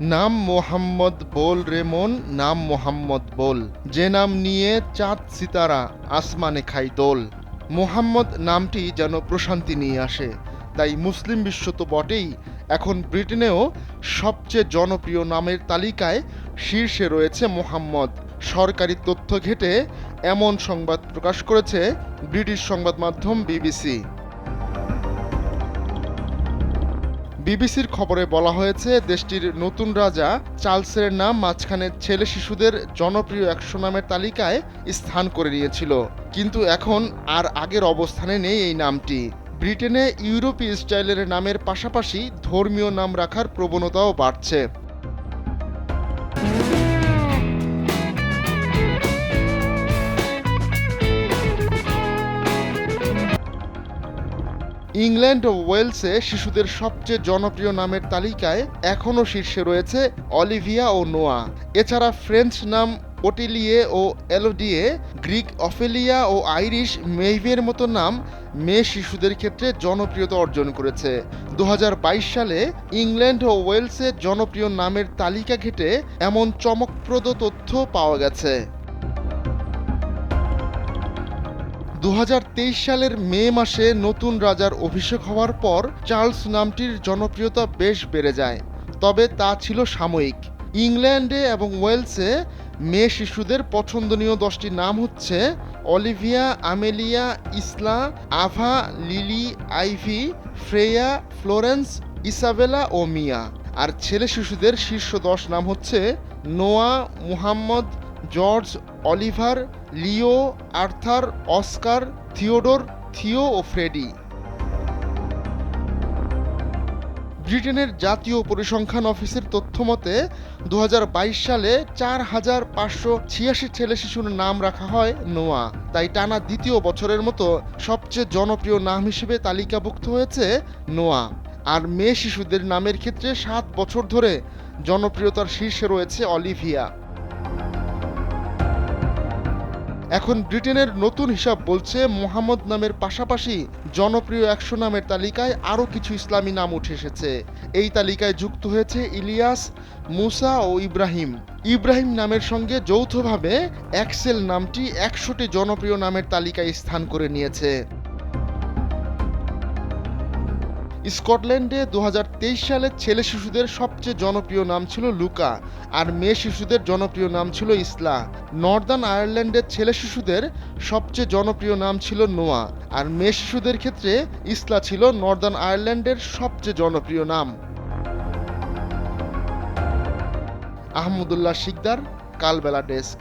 নাম মোহাম্মদ বোল রেমন নাম মোহাম্মদ বোল। যে নাম নিয়ে চাঁদ সিতারা, আসমানে খাই দোল। মোহাম্মদ নামটি যেন প্রশান্তি নিয়ে আসে। তাই মুসলিম বিশ্ব তো বটেই। এখন ব্রিটেনেও সবচেয়ে জনপ্রিয় নামের তালিকায় শীর্ষে রয়েছে মোহাম্মদ। সরকারি তথ্য ঘেটে এমন সংবাদ প্রকাশ করেছে ব্রিটিশ সংবাদ মাধ্যম বিবিসি। বিবিসির খবরে বলা হয়েছে, দেশটির নতুন রাজা চার্লসের নাম মাঝখানে ছেলে শিশুদের জনপ্রিয় একশো নামের তালিকায় স্থান করে নিয়েছিল। কিন্তু এখন আর আগের অবস্থানে নেই এই নামটি। ব্রিটেনে ইউরোপীয় স্টাইলের নামের পাশাপাশি ধর্মীয় নাম রাখার প্রবণতাও বাড়ছে। ইংল্যান্ড ও ওয়েলসে শিশুদের সবচেয়ে জনপ্রিয় নামের তালিকায় এখনও শীর্ষে রয়েছে অলিভিয়া ও নোয়া। এছাড়া ফ্রেঞ্চ নাম ওটিলিয়ে ও এলোডিয়ে, গ্রিক অফেলিয়া ও আইরিশ মেইভের মতো নাম মেয়ে শিশুদের ক্ষেত্রে জনপ্রিয়তা অর্জন করেছে। দু হাজার বাইশ সালে ইংল্যান্ড ও ওয়েলসে জনপ্রিয় নামের তালিকা ঘেটে এমন চমকপ্রদ তথ্য পাওয়া গেছে। দু হাজার তেইশ সালের মে মাসে নতুন রাজার অভিষেক হওয়ার পর চার্লস নামটির জনপ্রিয়তা বেশ বেড়ে যায়। তবে তা ছিল সাময়িক। ইংল্যান্ডে এবং ওয়েলসে মেয়ে শিশুদের পছন্দনীয় দশটি নাম হচ্ছে Olivia, Amelia, Isla, Ava, Lily, Ivy, Freya, Florence, Isabella ও মিয়া। আর ছেলে শিশুদের শীর্ষ দশ নাম হচ্ছে Noah, Muhammad George Oliver, Leo, Arthur, Oscar, Theodore, Theo ও ফ্রেডি। ব্রিটেনের জাতীয় পরিসংখ্যান অফিসের তথ্য মতে দু সালে চার হাজার পাঁচশো ছিয়াশি ছেলে শিশুর নাম রাখা হয় নোয়া। তাই টানা দ্বিতীয় বছরের মতো সবচেয়ে জনপ্রিয় নাম হিসেবে তালিকাভুক্ত হয়েছে নোয়া। আর মেয়ে শিশুদের নামের ক্ষেত্রে সাত বছর ধরে জনপ্রিয়তার শীর্ষে রয়েছে অলিভিয়া। এখন ব্রিটেনের নতুন হিসাব বলছে মোহাম্মদ নামের পাশাপাশি জনপ্রিয় একশো নামের তালিকায় আরও কিছু ইসলামী নাম উঠে এসেছে। এই তালিকায় যুক্ত হয়েছে ইলিয়াস, মুসা ও ইব্রাহিম। ইব্রাহিম নামের সঙ্গে যৌথভাবে এক্সেল নামটি একশোটি জনপ্রিয় নামের তালিকায় স্থান করে নিয়েছে। স্কটল্যান্ডে দু সালে ছেলে শিশুদের সবচেয়ে জনপ্রিয় নাম ছিল লুকা আর মেয়ে শিশুদের জনপ্রিয় নাম ছিল ইসলা। নর্দার্ন আয়ারল্যান্ডের ছেলে শিশুদের সবচেয়ে জনপ্রিয় নাম ছিল নোয়া আর মেয়ে শিশুদের ক্ষেত্রে ইসলা ছিল নর্দার্ন আয়ারল্যান্ডের সবচেয়ে জনপ্রিয় নাম। আহমদুল্লাহ শিকদার, কালবেলা ডেস্ক।